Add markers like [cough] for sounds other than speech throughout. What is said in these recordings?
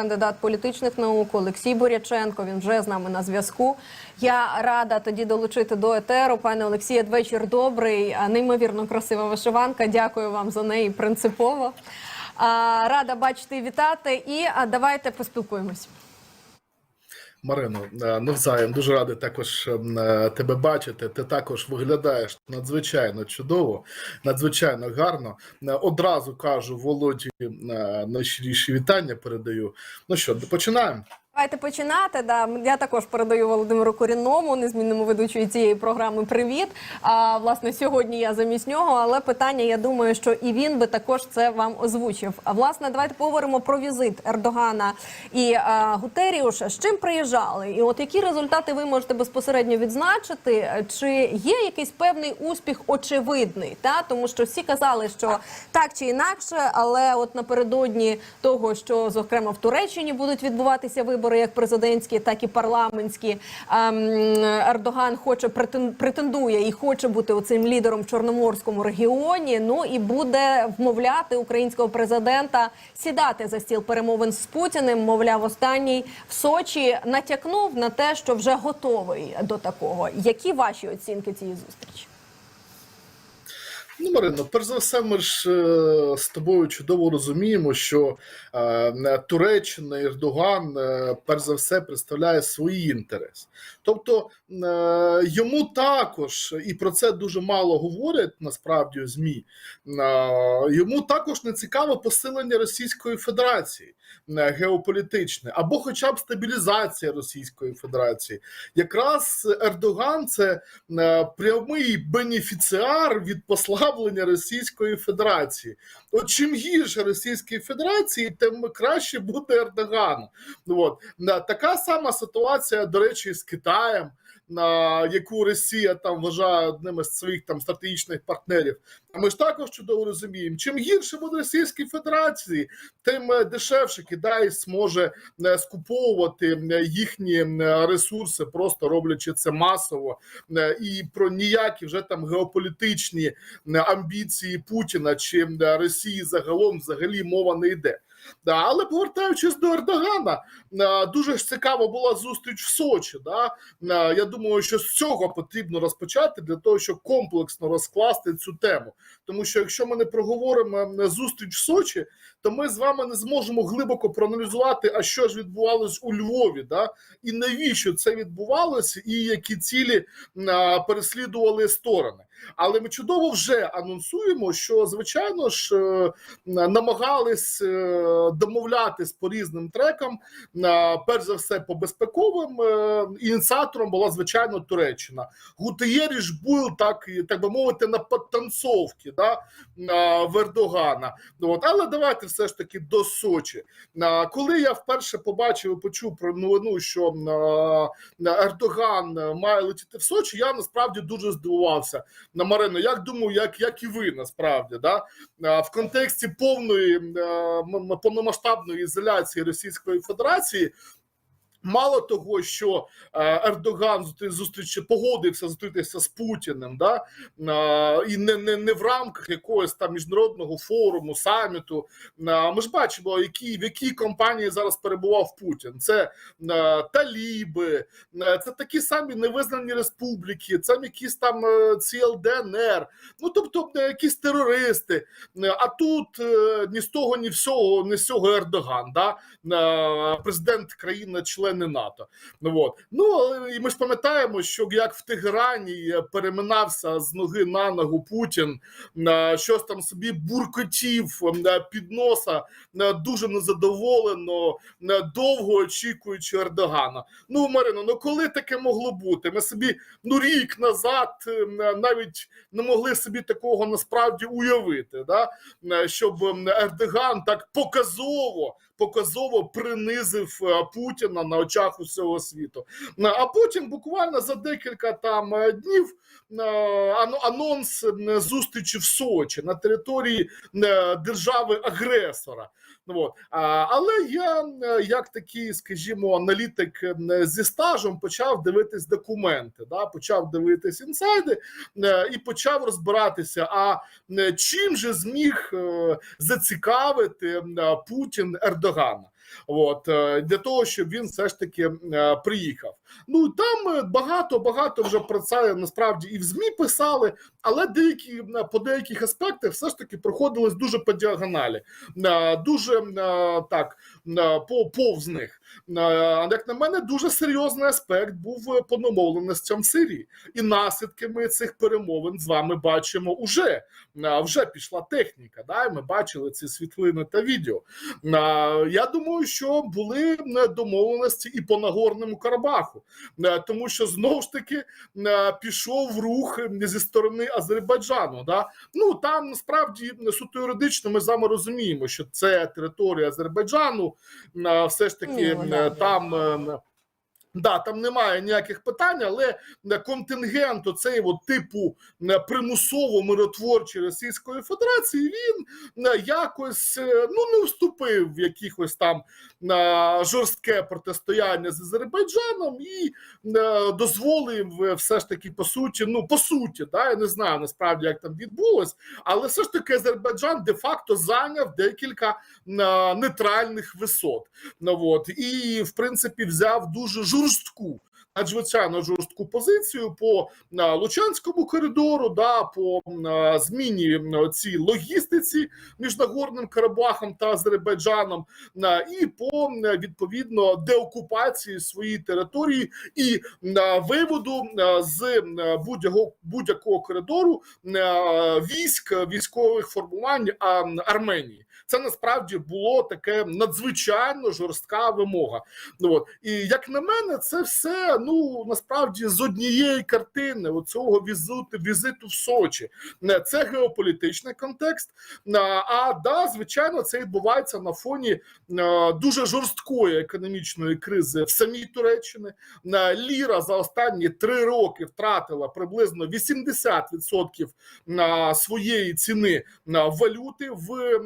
кандидат політичних наук Олексій Боряченко. Він вже з нами на зв'язку. Я рада тоді долучити до етеру. Пане Олексія, вечір добрий. Неймовірно красива вишиванка. Дякую вам за неї принципово. Рада бачити і вітати. І давайте поспілкуємось. Марино, е, навзаєм дуже радий також е, тебе бачити. Ти також виглядаєш надзвичайно чудово, надзвичайно гарно. Е, Одразу кажу Володі е, найщиріші вітання передаю. Ну що, починаємо. Давайте починати. Да, я також передаю Володимиру Корінному, незмінному ведучої цієї програми. Привіт. А власне сьогодні я замість нього, але питання, я думаю, що і він би також це вам озвучив. А власне, давайте поговоримо про візит Ердогана і а, Гутеріуша. З чим приїжджали? І от які результати ви можете безпосередньо відзначити? Чи є якийсь певний успіх очевидний? Та тому що всі казали, що так чи інакше, але от напередодні того, що зокрема в Туреччині будуть відбуватися вибори, як президентські, так і парламентські. ем, Ердоган хоче претен- претендує і хоче бути оцим лідером в чорноморському регіоні. Ну і буде вмовляти українського президента сідати за стіл перемовин з Путіним. Мовляв, останній в Сочі натякнув на те, що вже готовий до такого. Які ваші оцінки цієї зустрічі? Ну, Марино, перш за все, ми ж е, з тобою чудово розуміємо, що е, Туреччина Ердоган, е, перш за все, представляє свої інтереси. Тобто е, йому також, і про це дуже мало говорять насправді ЗМІ. е, Йому також не цікаве посилення Російської Федерації е, геополітичне, або хоча б стабілізація Російської Федерації. Якраз Ердоган це прямий бенефіціар від послаблення Російської Федерації. От чим гірше Російській Федерації, тим краще буде Ердогану. Ну, От. Така сама ситуація, до речі, з Китаєм. На яку Росія там вважає одним із своїх там стратегічних партнерів, а ми ж також чудово розуміємо, чим гірше буде Російській Федерації, тим е, дешевше Китай зможе е, скуповувати е, їхні ресурси, просто роблячи це масово, і про ніякі вже там геополітичні амбіції Путіна чи Росії загалом взагалі мова не йде. Да, але повертаючись до Ердогана, е, дуже цікава була зустріч в Сочі. Да? Е, Я думаю, що з цього потрібно розпочати для того, щоб комплексно розкласти цю тему. Тому що якщо ми не проговоримо е, зустріч в Сочі, то ми з вами не зможемо глибоко проаналізувати, а що ж відбувалось у Львові, да? і навіщо це відбувалося, і які цілі переслідували сторони. Але ми чудово вже анонсуємо, що звичайно ж е, намагались е, домовлятись по різним трекам. Е, Перш за все, по безпековим ініціатором була звичайно Туреччина. Гутиєрі ж був так, так би мовити, на підтанцовці да, в Ердогана. Ну, От, але давайте все ж таки до Сочі. Коли я вперше побачив і почув про новину, що Ердоган має летіти в Сочі, я насправді дуже здивувався на Марино. Як думаю, як, як і ви насправді, да? В контексті повної е, повномасштабної ізоляції Російської Федерації. Мало того, що е, Ердоган зустрі- зустрічі погодився зустрітися з Путіним, да і не, не, не в рамках якогось там міжнародного форуму, саміту. Ми ж бачимо, які в якій компанії зараз перебував Путін. Це Таліби, це такі самі невизнані республіки, це якісь там е, ці ЛДНР, ну тобто е, якісь терористи. А тут ні з того, ні всього, ні з цього Ердоган, да? е, президент країни-члени НАТО. Ну от ну і ми ж пам'ятаємо, що як в Тегерані е, переминався з ноги на ногу Путін, е, щось там собі буркотів е, під носа, е, дуже незадоволено, довго очікуючи Ердогана. Ну, Марино, ну коли таке могло бути? Ми собі ну рік назад навіть не могли собі такого насправді уявити, да? Щоб Ердоган так показово. Показово принизив е, Путіна на очах усього світу. Е, А потім буквально за декілька там е, днів анонс зустрічі в Сочі на території держави-агресора. Ну, от. Але я, е, як такий, скажімо, аналітик е, зі стажем, почав дивитись документи, да? почав дивитись інсайди е, і почав розбиратися, а чим же зміг зацікавити Путін Ердогана. От е, для того, щоб він все ж таки е, приїхав. Ну там е, багато багато вже про це насправді і в змі писали, але деякі по деяких аспектах все ж таки проходились дуже по діагоналі, дуже так по повз них. Е, Як на мене, дуже серйозний аспект був е, по домовленостям в Сирії, і наслідками цих перемовин з вами бачимо уже. Е, Вже пішла техніка. Да? Ми бачили ці світлини та відео. Я думаю, що були домовленості і по Нагорному Карабаху, тому що знову ж таки пішов рух зі сторони Азербайджану. Да? Ну там насправді суто юридично ми з вами розуміємо, що це територія Азербайджану. Все ж таки там. Да, там немає ніяких питань, але е, контингент оцей от типу е, примусово миротворчої Російської Федерації він е, якось ну не вступив в якихось там жорстке протистояння з Азербайджаном і дозволив все ж таки по суті, ну по суті, да, я не знаю насправді, як там відбулось, але все ж таки Азербайджан де-факто зайняв декілька нейтральних висот. Ну от і в принципі взяв дуже жорстку. Надзвичайно жорстку позицію по Лучанському коридору, да, по зміні цій логістиці між Нагорним Карабахом та Азербайджаном, а, і по відповідно деокупації своєї території і а, виводу з будь-якого будь-якого коридору військ військових формувань а, Арменії. Це насправді було таке надзвичайно жорстка вимога. Ну от і як на мене, це все ну насправді з однієї картини оцього візиту, візиту в Сочі. Не, Це геополітичний контекст. А, да, звичайно, це відбувається на фоні дуже жорсткої економічної кризи в самій Туреччині. А, Ліра за останні три роки втратила приблизно 80% на своєї ціни на валюти в,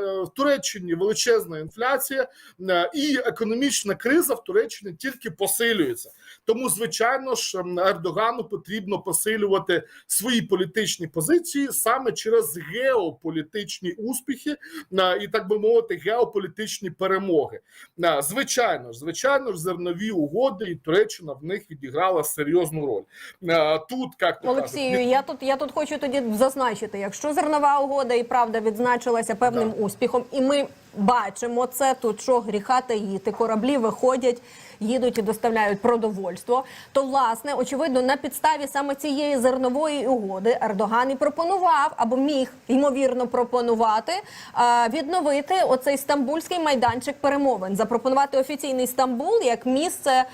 в Туреччині величезна інфляція е, і економічна криза в Туреччині тільки посилюється. Тому, звичайно ж, Ердогану потрібно посилювати свої політичні позиції саме через геополітичні успіхи е, і так би мовити, геополітичні перемоги. Е, Звичайно ж, звичайно ж, зернові угоди, і Туреччина в них відіграла серйозну роль. Тут як Олексію, кажуть, я тут я тут хочу тоді зазначити, якщо зернова угода і правда відзначилася певним Да. успіхом, і ми бачимо це тут, що гріха таїти, кораблі виходять, їдуть і доставляють продовольство. То власне, очевидно, на підставі саме цієї зернової угоди Ердоган і пропонував або міг ймовірно пропонувати відновити оцей стамбульський майданчик перемовин, запропонувати офіційний Стамбул як місце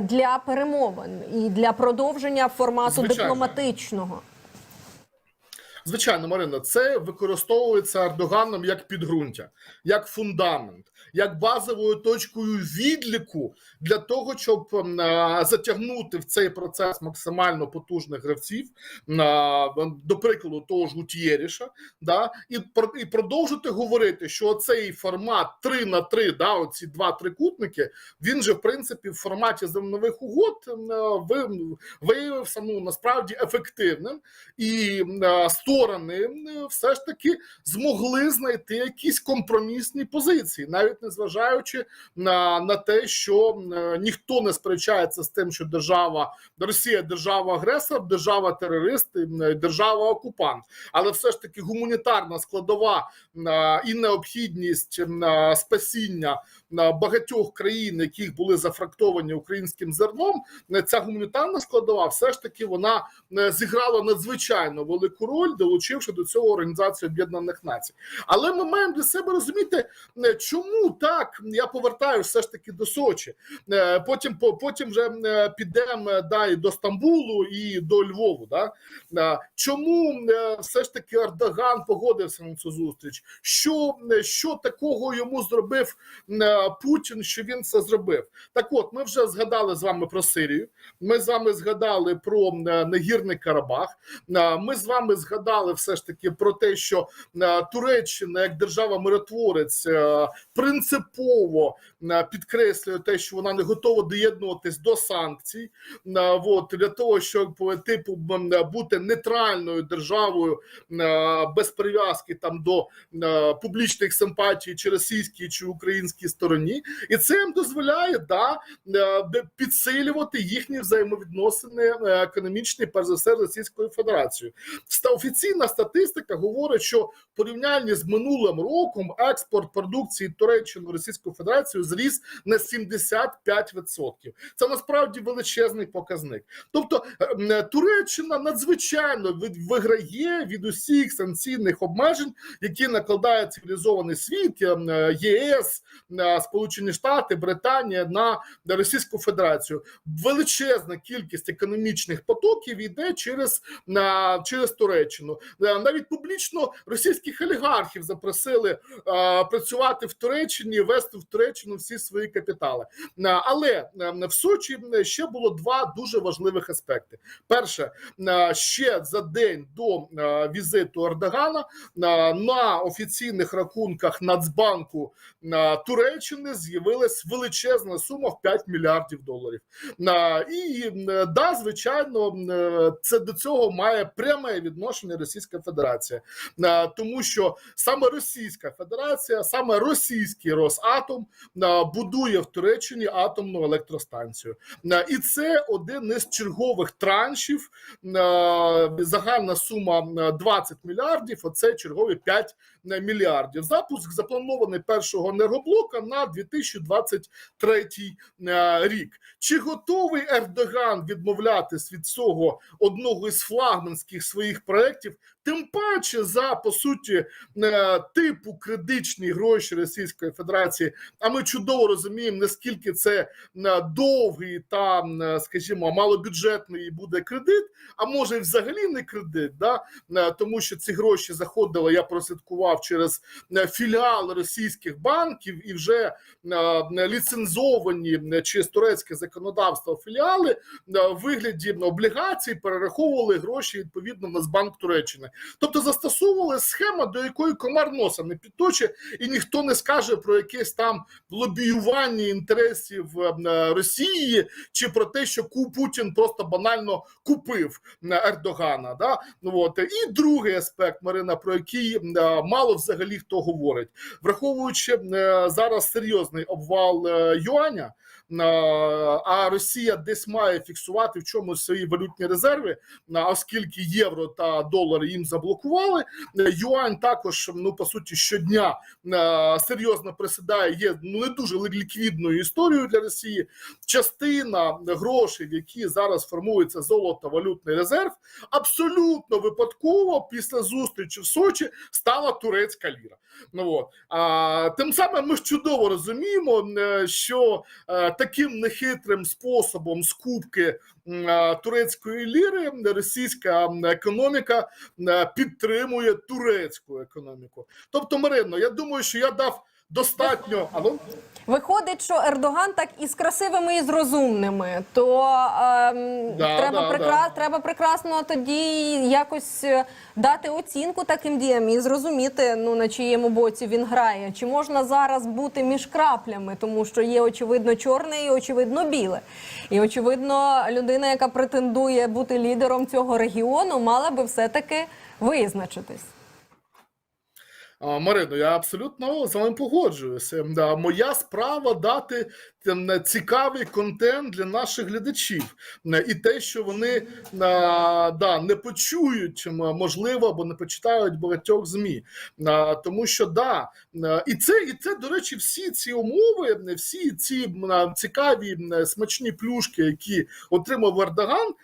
для перемовин і для продовження формату Звичайно. дипломатичного. Звичайно, Марина, це використовується Ердоганом як підґрунтя, як фундамент, як базовою точкою відліку для того, щоб а, затягнути в цей процес максимально потужних гравців, а, до прикладу, того ж Гутєріша, да, і, і продовжити говорити, що цей формат 3 на 3, да, оці два трикутники, він же в принципі в форматі зернових угод ви- виявився ну насправді ефективним. І е, сторони все ж таки змогли знайти якісь компромісні позиції, навіть незважаючи на, на те, що е, ніхто не сперечається з тим, що держава Росія держава агресор, держава терорист, е, держава окупант, але все ж таки гуманітарна складова е, і необхідність спасіння багатьох країн, яких були зафрактовані українським зерном, е, ця гуманітарна складова все ж таки вона е, зіграла надзвичайно велику роль, долучивши до цього Організацію Об'єднаних Націй. Але ми маємо для себе розуміти, е, чому так я повертаюся все ж таки до Сочі. Потім потім вже підемо далі до Стамбулу і до Львову. Да? Чому все ж таки Ердоган погодився на цю зустріч? Що, що такого йому зробив Путін, що він це зробив? Так от, ми вже згадали з вами про Сирію. Ми з вами згадали про е, Нагірний Карабах. Е, Ми з вами згадали все ж таки про те, що е, Туреччина як держава-миротворець е, принципово підкреслює те, що вона не готова доєднуватись до санкцій. От для того, щоб типу бути нейтральною державою без прив'язки там до публічних симпатій чи російській чи українській сторони. Стороні, і це їм дозволяє да е, підсилювати їхні взаємовідносини е, економічні, перш за все, Російською Федерацією. Ста офіційна статистика говорить, що в порівнянні з минулим роком експорт продукції Туреччини в Російську Федерацію зріс на 75%. Це насправді величезний показник. Тобто е, Туреччина надзвичайно виграє від усіх санкційних обмежень, які накладає цивілізований світ, е, ЄС, е, Сполучені Штати, Британія на Російську Федерацію. Величезна кількість економічних потоків йде через, через Туреччину. Е, Навіть публічно російських олігархів запросили е, працювати в Туреччині, вести в Туреччину всі свої капітали. Е, Але е, в Сочі ще було два дуже важливих аспекти. Перше, е, ще за день до е, візиту Ердогана на, офіційних рахунках Нацбанку на Туреччини з'явилась величезна сума в 5 мільярдів доларів. І е, да, звичайно, е, це до цього має пряме відношення Російська Федерація, Е, тому що саме Російська Федерація, саме російський Росатом будує в Туреччині атомну електростанцію, і це один із чергових траншів. Загальна сума е, 20 мільярдів. Оце чергові 5 мільярдів. Запуск запланований першого енергоблока на 2023 е, рік. Чи готовий Ердоган відмовлятись від цього одного із флагманських своїх проєктів? Тим паче за по суті е, типу кредитні гроші Російської Федерації. А ми чудово розуміємо, наскільки це е, довгий та, е, скажімо, малобюджетний буде кредит, а може і взагалі не кредит, да? Тому що ці гроші заходили, я прослідкував через філіали російських банків і вже ліцензовані через турецьке законодавство філіали в вигляді облігацій перераховували гроші відповідно в Нацбанк Туреччини. Тобто застосовували схему, до якої комар носа не підточе, і ніхто не скаже про якесь там лобіювання інтересів е, Росії чи про те, що Путін просто банально купив е, Ердогана. Да? Ну, от. І другий аспект, Марина, про який е, мало взагалі хто говорить, враховуючи е, зараз серйозний обвал е, юаня. А Росія десь має фіксувати в чомусь свої валютні резерви, оскільки євро та долари їм заблокували. Юань також ну по суті щодня е, серйозно присідає. Є ну не дуже ліквідною історією для Росії. Частина грошей, які зараз формується золото валютний резерв, абсолютно випадково після зустрічі в Сочі стала турецька ліра. Ну от а тим самим ми ж чудово розуміємо, е, що е, таким нехитрим способом скупки е, турецької ліри російська економіка підтримує турецьку економіку. Тобто, Марино, я думаю, що я дав достатньо. Алло? Виходить, що Ердоган так і з красивими, і з розумними. То ем, Да, треба, да, прекра... да. треба прекрасно тоді якось е, дати оцінку таким діям і зрозуміти, ну на чиєму боці він грає. Чи можна зараз бути між краплями, тому що є очевидно чорне і очевидно біле. І очевидно, людина, яка претендує бути лідером цього регіону, мала би все-таки визначитись. Марино, я абсолютно з вами погоджуюся. Да, моя справа дати ем, цікавий контент для наших глядачів, Е, і те, що вони е, да, не почують, можливо, або не почитають багатьох змі. Е, Тому що да, і це, і це, до речі, всі ці умови, всі ці цікаві смачні плюшки, які отримав Ердоган,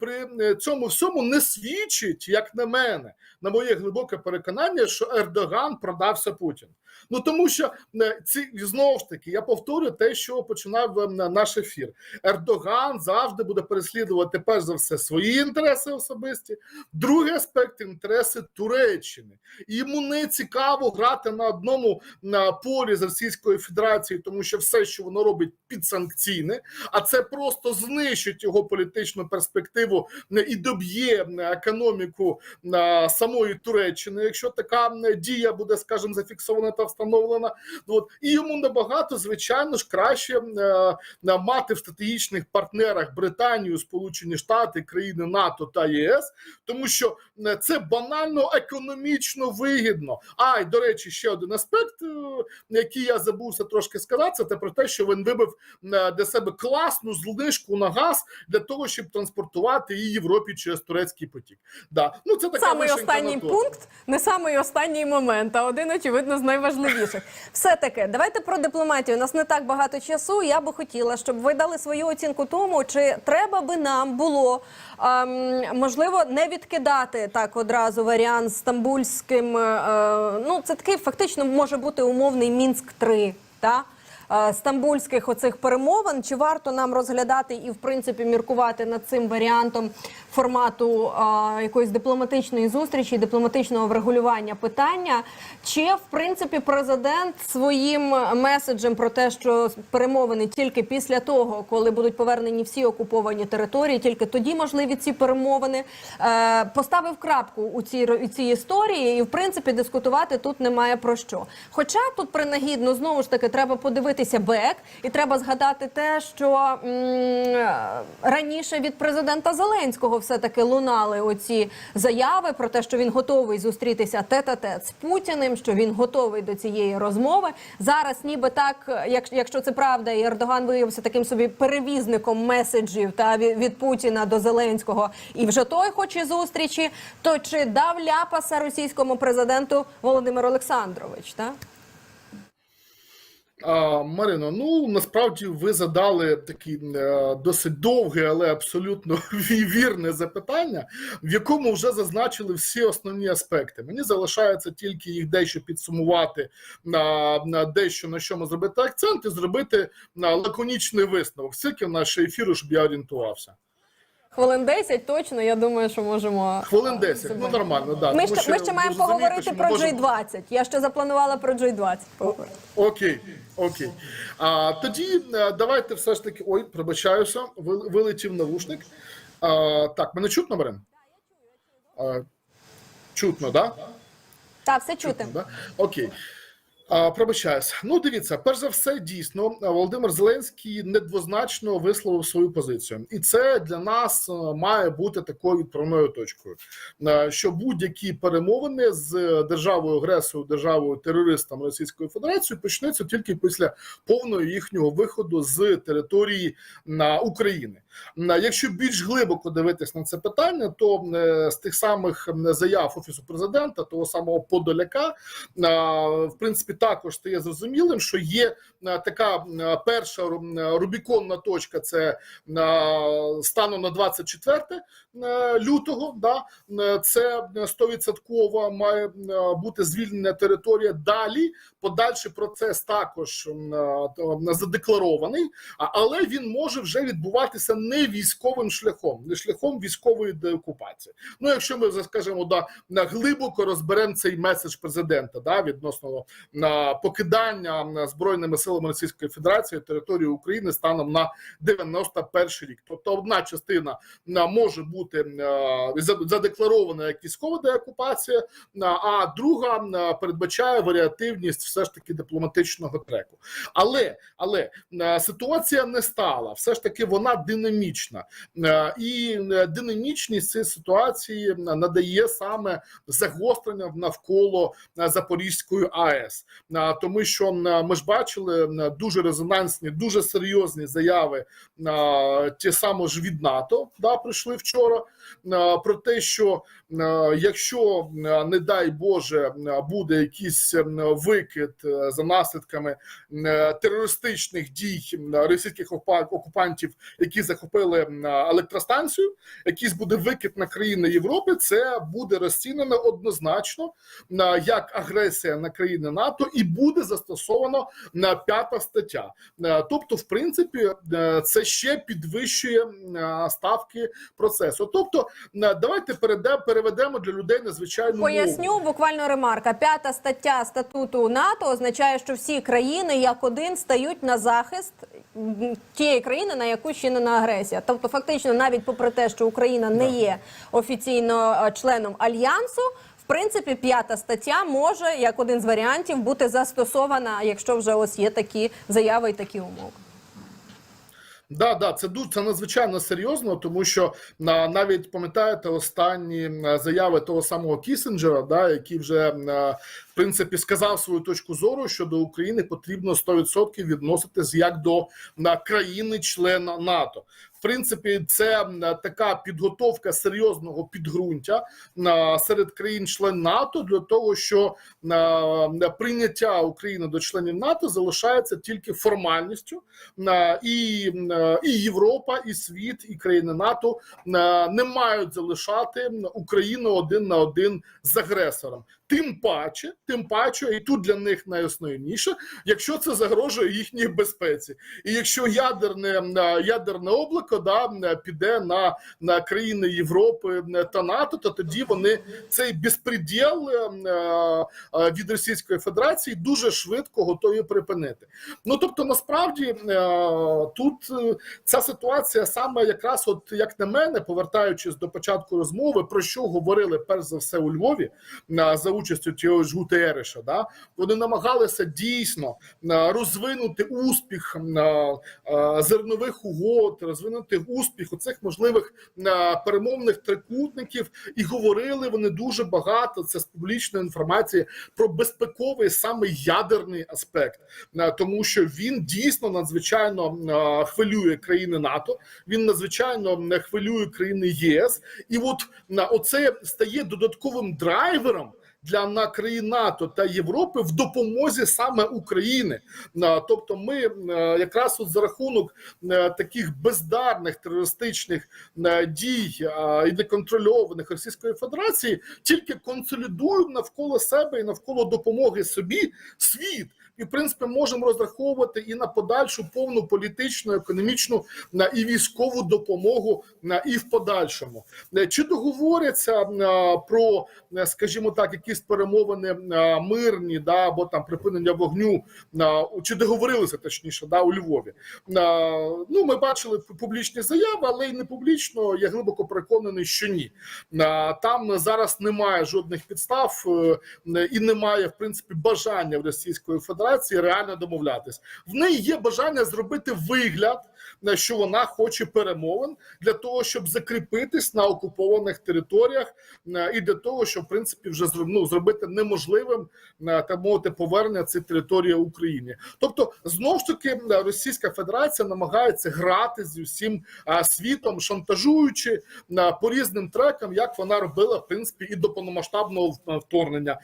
при цьому всьому не свідчить, як на мене, на моє глибоке переконання, що Ердоган продався Путін. Ну тому що е, ці знову ж таки я повторю те, що починав е, наш ефір. Ердоган завжди буде переслідувати перш за все свої інтереси особисті. Другий аспект інтереси Туреччини. Йому не цікаво грати на одному на полі з Російською Федерацією, тому що все, що воно робить, підсанкційне, а це просто знищить його політичну перспективу е, і доб'є е, економіку е, самої Туреччини, якщо така е, дія Росія буде, скажімо, зафіксована та встановлена. Ну, От і йому набагато звичайно ж краще е, мати в стратегічних партнерах Британію, Сполучені Штати, країни НАТО та ЄС, тому що е, це банально економічно вигідно. А й до речі, ще один аспект, е, який я забувся трошки сказати, це про те, що він вибив для себе класну знижку на газ для того, щоб транспортувати її Європі через турецький потік. Да. Ну це така Самий останній пункт, не самий останній момент, а один, очевидно, з найважливіших. Все таки, давайте про дипломатію. У нас не так багато часу. Я би хотіла, щоб ви дали свою оцінку тому, чи треба би нам було ем, можливо не відкидати так одразу варіант стамбульським. Е, ну, це такий фактично може бути умовний мінськ 3 та? Е, стамбульських оцих перемовин. Чи варто нам розглядати і в принципі міркувати над цим варіантом формату е, якоїсь дипломатичної зустрічі, дипломатичного врегулювання питання? Чи в принципі президент своїм меседжем про те, що перемовини тільки після того, коли будуть повернені всі окуповані території, тільки тоді можливі ці перемовини, е, поставив крапку у цій цій історії, і в принципі дискутувати тут немає про що. Хоча тут принагідно знову ж таки треба подивитися бек, і треба згадати те, що м, раніше від президента Зеленського все таки лунали оці заяви про те, що він готовий зустрітися тет-а-тет з Путіним, що він готовий до цієї розмови. Зараз, ніби так, як, якщо це правда, і Ердоган виявився таким собі перевізником меседжів та від, від Путіна до Зеленського, і вже той хоче зустрічі. То чи дав ляпаса російському президенту Володимир Олександрович? Та? Марино, ну насправді ви задали таке е, досить довге, але абсолютно [laughs] вірне запитання, в якому вже зазначили всі основні аспекти. Мені залишається тільки їх дещо підсумувати на, на дещо на чому зробити акцент і зробити на лаконічний висновок. Скільки в наш ефіру, щоб я орієнтувався. Хвилин 10 точно, я думаю, що можемо. Хвилин 10, ну нормально, да. Ми тому ще, ми ще маємо розумієте, поговорити що ми про можемо- G20. Я ще запланувала про G20 поговорити. Окей, окей. А тоді е, давайте все ж таки. Ой, пробачаюся, ви- вилетів навушник. А, так, мене чутно, Марин? А, чутно, так? Да? Так, все чути. Да? Окей. Пробачаюсь. Ну, дивіться, перш за все, дійсно, Володимир Зеленський недвозначно висловив свою позицію, і це для нас е, має бути такою відправною точкою. Е, Що будь-які перемовини з державою агресорою, державою терористом Російської Федерації почнуться тільки після повного їхнього виходу з території на України. Е, Якщо більш глибоко дивитись на це питання, то е, з тих самих заяв офісу президента, того самого Подоляка, е, в принципі, також стає зрозумілим, що є е, така е, перша е, рубіконна точка. Це станом на 24 е, лютого. Да, це 100% має бути звільнена територія. Далі подальший процес також е, задекларований, але він може вже відбуватися не військовим шляхом, не шляхом військової деокупації. Ну, якщо ми скажімо, да, на глибоко розберемо цей меседж президента да, відносно на покидання збройними силами Російської Федерації території України станом на 91 рік. Тобто, одна частина може бути е, за- задекларована як військова деокупація, а друга передбачає варіативність все ж таки дипломатичного треку. Але але е, ситуація не стала, все ж таки вона динамічна, Е, і е, динамічність цієї ситуації надає саме загострення навколо Запорізької АЕС, тому що ми ж бачили дуже резонансні, дуже серйозні заяви ті саме ж від НАТО, да, прийшли вчора. Про те, що якщо е, не дай Боже е, буде якийсь е, викид е, за наслідками е, терористичних дій е, російських окупантів, які захопили е, електростанцію, якийсь буде викид на країни Європи, це буде розцінено однозначно е, як агресія на країни НАТО і буде застосовано на п'ята стаття. Е, Тобто, в принципі, е, це ще підвищує е, ставки процесу. Тобто, е, давайте переде- переведемо для людей надзвичайну мову. Поясню буквально ремарка. П'ята стаття статуту НАТО означає, що всі країни як один стають на захист тієї країни, на яку чинена агресія. Тобто, фактично, навіть попри те, що Україна не є офіційно е, членом альянсу. В принципі п'ята стаття може як один з варіантів бути застосована, якщо вже ось є такі заяви і такі умови. Да, да, це дуже це надзвичайно серйозно, тому що на навіть пам'ятаєте останні заяви того самого Кісінджера, да, який вже в принципі сказав свою точку зору, що до України потрібно 100% відноситись як до на країни-члена НАТО. Принципі, це така підготовка серйозного підґрунтя серед країн-член НАТО для того, що прийняття України до членів НАТО залишається тільки формальністю. І, і Європа, і світ, і країни НАТО не мають залишати Україну один на один з агресором. Тим паче, тим паче, і тут для них найосновніше, якщо це загрожує їхній безпеці, і якщо ядерне ядерне облако да піде на, на країни Європи та НАТО, то тоді вони цей безпреділ е, е, від Російської Федерації дуже швидко готові припинити. Ну тобто, насправді е, тут е, ця ситуація саме якраз, от як на мене, повертаючись до початку розмови, про що говорили перш за все у Львові е, за участю цього ж Гутереша, да вони намагалися дійсно е, розвинути успіх е, е, зернових угод, розвинути успіх у цих можливих перемовних трикутників, і говорили вони дуже багато. Це з публічної інформації про безпековий саме ядерний аспект, тому що він дійсно надзвичайно хвилює країни НАТО. Він надзвичайно хвилює країни ЄС, і от на оце стає додатковим драйвером. Для на країн НАТО та Європи в допомозі саме України, тобто, ми е, якраз от за рахунок е, таких бездарних терористичних е, дій і неконтрольованих Російської Федерації тільки консолідуємо навколо себе і навколо допомоги собі світ. І в принципі можемо розраховувати і на подальшу повну політичну, економічну на і військову допомогу на і в подальшому. Е, Чи договоряться е, про, е, скажімо так, якісь перемовини мирні, да або там припинення вогню е, чи договорилися точніше, да у Львові? Ну, ми бачили публічні заяви, але й не публічно. Я глибоко переконаний, що ні. Там зараз немає жодних підстав і немає в принципі бажання в Російської Федерації реально домовлятись. В неї є бажання зробити вигляд, що вона хоче перемовин для того, щоб закріпитись на окупованих територіях, е, і для того, щоб в принципі вже ну, зробити неможливим е, так мовити повернення цієї території Україні. Тобто, знов ж таки е, Російська Федерація намагається грати з усім світом, шантажуючи по різним трекам, як вона робила в принципі і до повномасштабного вторгнення,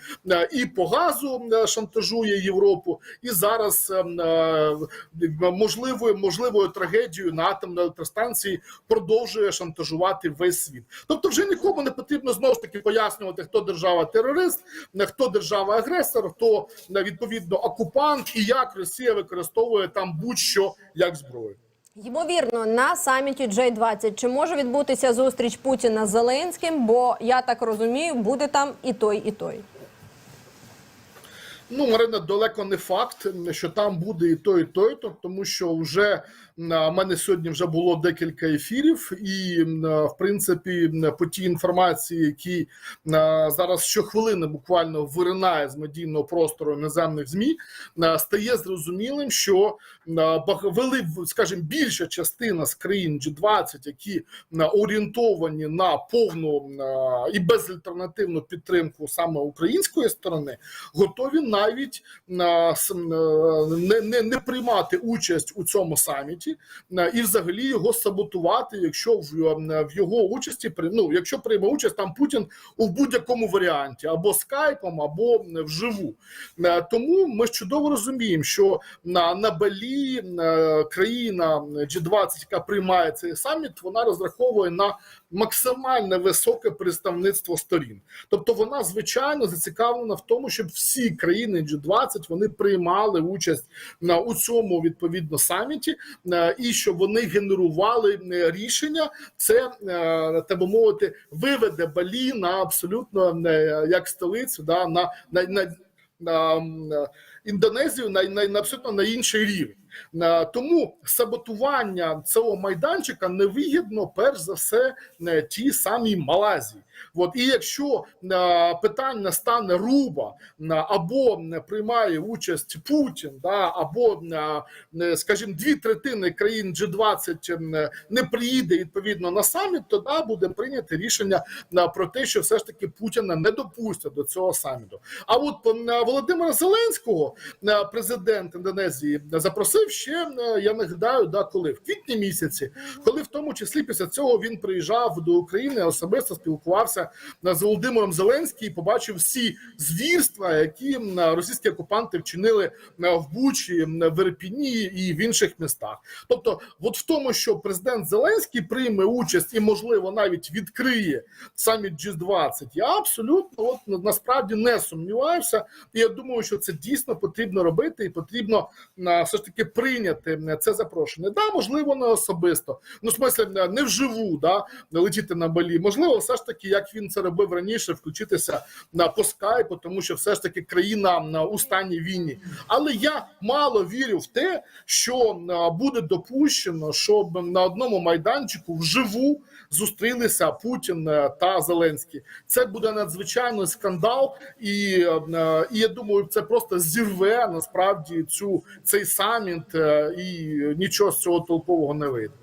і по газу шантажує Європу, і зараз е, е, можливою можливою трагедією на атомній електростанції продовжує шантажувати весь світ. Тобто, вже нікому не потрібно знову ж таки пояснювати, хто держава терорист, хто держава агресор, хто відповідно окупант і як Росія використовує там будь-що як зброю. Ймовірно, на саміті J20 чи може відбутися зустріч Путіна з Зеленським? Бо я так розумію, буде там і той, і той. Ну, Марина, далеко не факт, що там буде і той, і той, то- тому що вже на мене сьогодні вже було декілька ефірів, і в принципі по тій інформації, які зараз щохвилини буквально виринає з медійного простору наземних змі, стає зрозумілим, що вели, скажімо, більша частина з країн G20, які орієнтовані на повну і безальтернативну підтримку саме української сторони, готові навіть на не, не, не приймати участь у цьому саміті на- і взагалі його саботувати, якщо в, в його участі ну, якщо прийме участь там Путін у будь-якому варіанті, або скайпом, або вживу. Е, Тому ми чудово розуміємо, що на, на Балі е, країна G20, яка приймає цей саміт, вона розраховує на максимально високе представництво сторін. Тобто вона звичайно зацікавлена в тому, щоб всі країни G20 вони приймали участь на у цьому відповідно саміті, е, і щоб вони генерували е, рішення. Це е, так би мовити виведе Балі на абсолютно е, як столицю, да на на, на, на м, Індонезію на, на, на абсолютно на інший рівень. Е, Тому саботування цього майданчика невигідно, перш за все, е, тій самій Малайзії. От і якщо е, питання стане руба або е, приймає участь Путін, да, або, скажімо, дві третини країн G20 е, не приїде відповідно на саміт, то да, буде прийнято рішення про те, що все ж таки Путіна не допустять до цього саміту. А от Володимира Зеленського, президент Індонезії, запросив ще е, я нагадаю, да, коли в квітні місяці, коли в тому числі після цього він приїжджав до України, особисто спілкувався е, з Володимиром Зеленським і побачив всі звірства, які російські окупанти вчинили е, в Бучі, в Ірпіні і в інших містах. Тобто, от в тому, що президент Зеленський прийме участь і, можливо, навіть відкриє саміт G20, я абсолютно от насправді не сумніваюся. І я думаю, що це дійсно потрібно робити, і потрібно все ж таки прийняти це запрошення. Да, можливо, не особисто. Ну, в смислі, не- вживу, да, летіти на балі. Можливо, все ж таки, як він це робив раніше, включитися на по скайпу, тому що все ж таки країна на у стані війни. Але я мало вірю в те, що буде допущено, щоб на одному майданчику вживу зустрілися Путін е, та Зеленський. Це буде надзвичайний скандал, і, е, і я думаю, це просто зірве насправді цю цей саміт, е, і нічого з цього толкового не вийде.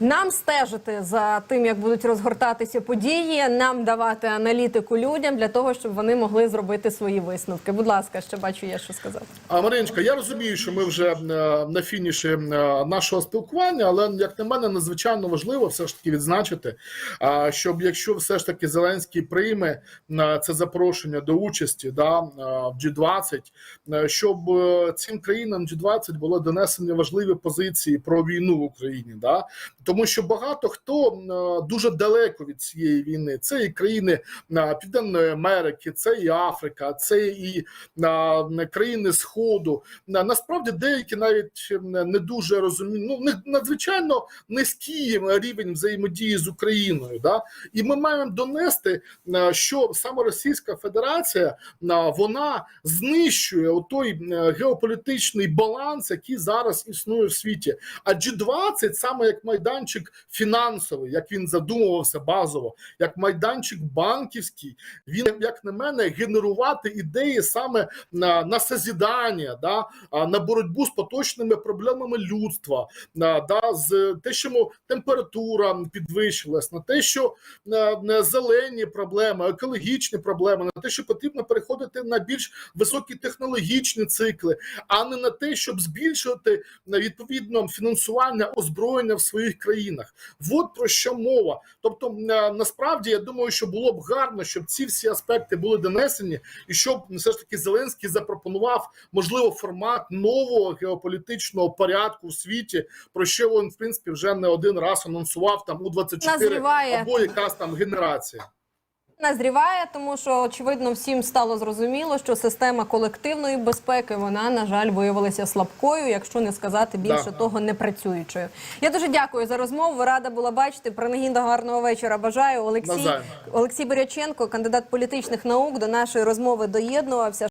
Нам стежити за тим, як будуть розгортатися події, нам давати аналітику людям для того, щоб вони могли зробити свої висновки. Будь ласка, ще бачу, є що сказати. А Мариночка, я розумію, що ми вже е, на фініші е, нашого спілкування, але як на мене надзвичайно важливо все ж таки відзначити, щоб якщо все ж таки Зеленський прийме е, це запрошення до участі да, в G20, е, щоб цим країнам G20 було донесені важливі позиції про війну в Україні. Да? Тому що багато хто е, дуже далеко від цієї війни. Це і країни е, Південної Америки, це і Африка, це і країни Сходу. На- Насправді деякі навіть е, не дуже розуміють. Ну надзвичайно низький рівень взаємодії з Україною. Да? І ми маємо донести, е, що саме Російська Федерація е, вона знищує той геополітичний баланс, який зараз існує в світі. А G20 саме як майданчик фінансовий, як він задумувався базово, як майданчик банківський, він, як на мене, генерувати ідеї саме на, на созідання, да, на боротьбу з поточними проблемами людства, да, з те, що температура підвищилась, на те, що зелені проблеми, екологічні проблеми, на те, що потрібно переходити на більш високі технологічні цикли, а не на те, щоб збільшувати відповідно фінансування озброєння в своїх країнах. От про що мова. Тобто, насправді я думаю, що було б гарно, щоб ці всі аспекти були донесені, і щоб все ж таки Зеленський запропонував можливо формат нового геополітичного порядку в світі, про що він в принципі вже не один раз анонсував там у 24 Назріває. або якась там генерація. Назріває, тому що очевидно всім стало зрозуміло, що система колективної безпеки вона на жаль виявилася слабкою, якщо не сказати більше Да. того, не працюючою. Я дуже дякую за розмову. Рада була бачити. Принагідно гарного вечора. Бажаю Олексій Назай. Олексій Боряченко, кандидат політичних наук, до нашої розмови доєднувався.